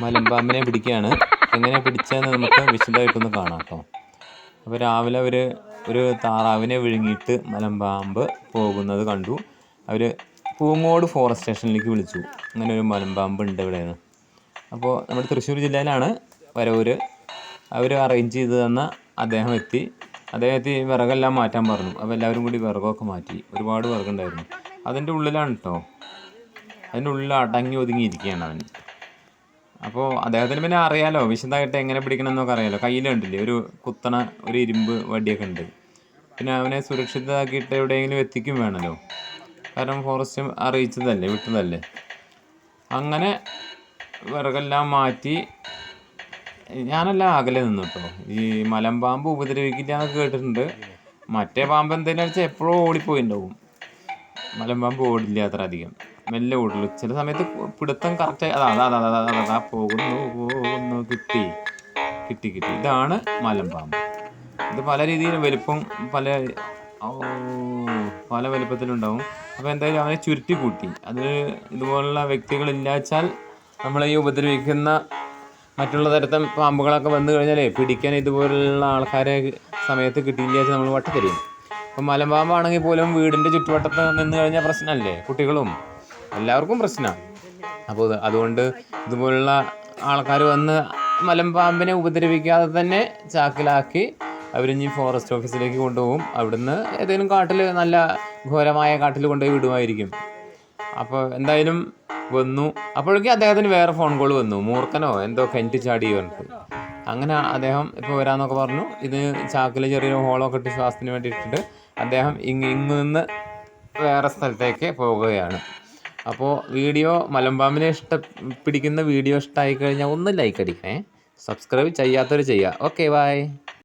മലമ്പാമ്പിനെ പിടിക്കുകയാണ്. എങ്ങനെ പിടിച്ചതെന്ന് നമുക്ക് വിശദമായിട്ടൊന്ന് കാണാം കേട്ടോ. അപ്പോൾ രാവിലെ അവർ ഒരു താറാവിനെ വിഴുങ്ങിയിട്ട് മലമ്പാമ്പ് പോകുന്നത് കണ്ടു. അവർ പൂങ്ങോട് ഫോറസ്റ്റ് സ്റ്റേഷനിലേക്ക് വിളിച്ചു. അങ്ങനെ ഒരു മലമ്പാമ്പ് ഉണ്ട് ഇവിടെയെന്ന് അപ്പോൾ നമ്മുടെ തൃശ്ശൂർ ജില്ലയിലാണ് വരവൂര്. അവർ അറേഞ്ച് ചെയ്ത് തന്ന അദ്ദേഹം എത്തി. അദ്ദേഹം എത്തി വിറകെല്ലാം മാറ്റാൻ പറഞ്ഞു. അപ്പോൾ എല്ലാവരും കൂടി വിറകൊക്കെ മാറ്റി. ഒരുപാട് വിറകുണ്ടായിരുന്നു. അതിന്റെ ഉള്ളിലാണ് കേട്ടോ. അതിന്റെ ഉള്ളിൽ അടങ്ങി ഒതുങ്ങിയിരിക്കുകയാണ് അവൻ. അപ്പോൾ അദ്ദേഹത്തിന് പിന്നെ അറിയാലോ വിശദമായിട്ട് എങ്ങനെ പിടിക്കണം എന്നൊക്കെ അറിയാലോ. കയ്യിൽ കണ്ടില്ലേ ഒരു കുത്തണ ഒരു ഇരുമ്പ് വടിയൊക്കെ ഉണ്ട്. പിന്നെ അവനെ സുരക്ഷിതമാക്കിയിട്ട് എവിടെയെങ്കിലും എത്തിക്കും വേണമല്ലോ കാരണം ഫോറസ്റ്റ് അറിയിച്ചതല്ലേ വിട്ടതല്ലേ. അങ്ങനെ വിറകെല്ലാം മാറ്റി ഞാനെല്ലാം അകലെ നിന്നു കേട്ടോ ഈ മലമ്പാമ്പ് ഉപദ്രവിക്കില്ലാന്നൊക്കെ കേട്ടിട്ടുണ്ട്. മറ്റേ പാമ്പ് എന്തെങ്കിലും വെച്ചാൽ എപ്പോഴും ഓടിപ്പോയിണ്ടാവും. മലമ്പാമ്പ് ഓടില്ല അത്ര അധികം. മെല്ലെ ഓടുള്ളൂ. ചില സമയത്ത് പിടുത്തം കറക്റ്റ് അതാ അതാ അതാ അതാ അതാ പോകുന്നു പോകുന്നു കിട്ടി. കിട്ടി കിട്ടി. ഇതാണ് മലമ്പാമ്പ്. ഇത് പല രീതിയിലും വലിപ്പം പല പല വലിപ്പത്തിലുണ്ടാവും. അപ്പോൾ എന്തായാലും അവനെ ചുരുട്ടി കൂട്ടി. അത് ഇതുപോലുള്ള വ്യക്തികളില്ലാച്ചാൽ നമ്മളെ ഈ ഉപദ്രവിക്കുന്ന മറ്റുള്ള തരത്തെ പാമ്പുകളൊക്കെ വന്നു കഴിഞ്ഞാലേ പിടിക്കാൻ ഇതുപോലുള്ള ആൾക്കാരെ സമയത്ത് കിട്ടിയില്ല വെച്ചാൽ നമ്മൾ വട്ടത്തരും ഇപ്പം മലമ്പാമ്പാണെങ്കിൽ പോലും വീടിന്റെ ചുറ്റുവട്ടത്ത് നിന്ന് കഴിഞ്ഞാൽ പ്രശ്നമല്ലേ? കുട്ടികളും. എല്ലാവർക്കും പ്രശ്നമാണ് അപ്പോൾ അതുകൊണ്ട് ഇതുപോലുള്ള ആൾക്കാർ വന്ന് മലമ്പാമ്പിനെ ഉപദ്രവിക്കാതെ തന്നെ ചാക്കിലാക്കി അവരിഞ്ഞ് ഫോറസ്റ്റ് ഓഫീസിലേക്ക് കൊണ്ടുപോകും. അവിടുന്ന് ഏതെങ്കിലും കാട്ടിൽ നല്ല ഘോരമായ കാട്ടിൽ കൊണ്ടുപോയി വിടുമായിരിക്കും. അപ്പോൾ എന്തായാലും വന്നു. അപ്പോഴേക്കും അദ്ദേഹത്തിന് വേറെ ഫോൺ കോൾ വന്നു. മൂർക്കനോ എന്തോ കെന്റ് ചാടി പറഞ്ഞിട്ട്. അങ്ങനെ അദ്ദേഹം ഇപ്പോൾ വരാമെന്നൊക്കെ പറഞ്ഞു. ഇത് ചാക്കിൽ ചെറിയൊരു ഹോളൊക്കെ ഇട്ട് ശ്വാസത്തിന് വേണ്ടി ഇട്ടിട്ട് അദ്ദേഹം ഇങ്ങ് ഇങ്ങ് നിന്ന് വേറെ സ്ഥലത്തേക്ക് പോകുകയാണ് അപ്പോൾ വീഡിയോ മലമ്പാമ്പിനെ ഇഷ്ട പിടിക്കുന്ന വീഡിയോ ഇഷ്ടമായി കഴിഞ്ഞാൽ ഒന്ന് ലൈക്ക് അടിക്കണേ. സബ്സ്ക്രൈബ് ചെയ്യാത്തവർ ചെയ്യുക ഓക്കെ ബൈ